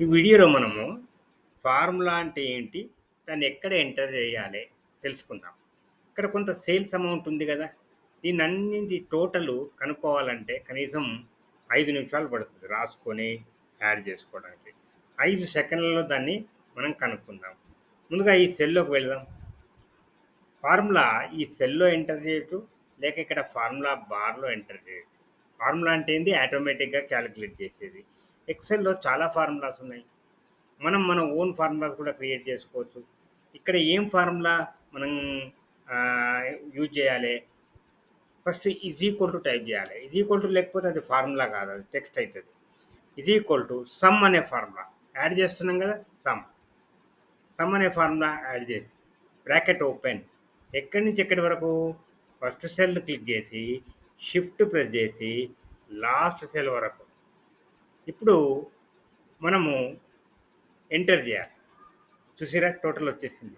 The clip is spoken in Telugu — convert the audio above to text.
ఈ వీడియోలో మనము ఫార్ములా అంటే ఏంటి? దాన్ని ఎక్కడ ఎంటర్ చేయాలి? తెలుసుకుందాం. ఇక్కడ కొంత సేల్స్ అమౌంట్ ఉంది కదా? దీన్ని అన్నింటి టోటల్ కనుక్కోవాలంటే కనీసం ఐదు నిమిషాలు పడుతుంది రాసుకొని యాడ్ చేసుకోవడానికి. ఐదు సెకండ్లలో దాన్ని మనం కనుక్కుందాం. ముందుగా ఈ సెల్లోకి వెళ్దాం. ఫార్ములా ఈ సెల్లో ఎంటర్ చేయొచ్చు లేక ఇక్కడ ఫార్ములా బార్లో ఎంటర్ చేయొచ్చు. ఫార్ములా అంటే ఏంది? ఆటోమేటిక్గా క్యాలిక్యులేట్ చేసేది. ఎక్సెల్లో చాలా ఫార్ములాస్ ఉన్నాయి. మనం మన ఓన్ ఫార్ములాస్ కూడా క్రియేట్ చేసుకోవచ్చు. ఇక్కడ ఏం ఫార్ములా మనం యూజ్ చేయాలి? First is equal to type చేయాలి. ఈజ్ ఈక్వల్ టు లేకపోతే అది ఫార్ములా కాదు అది టెక్స్ట్ అవుతుంది ఈజ్ ఈక్వల్ టు సమ్ అనే ఫార్ములా యాడ్ చేస్తున్నాం కదా సమ్ సమ్ అనే ఫార్ములా యాడ్ చేసి బ్రాకెట్ ఓపెన్ ఎక్కడి నుంచి ఎక్కడి వరకు? ఫస్ట్ సెల్ క్లిక్ చేసి షిఫ్ట్ ప్రెస్ చేసి లాస్ట్ సెల్ వరకు. ఇప్పుడు మనము ఎంటర్ చేయాలి. చూసిరా టోటల్ వచ్చేసింది.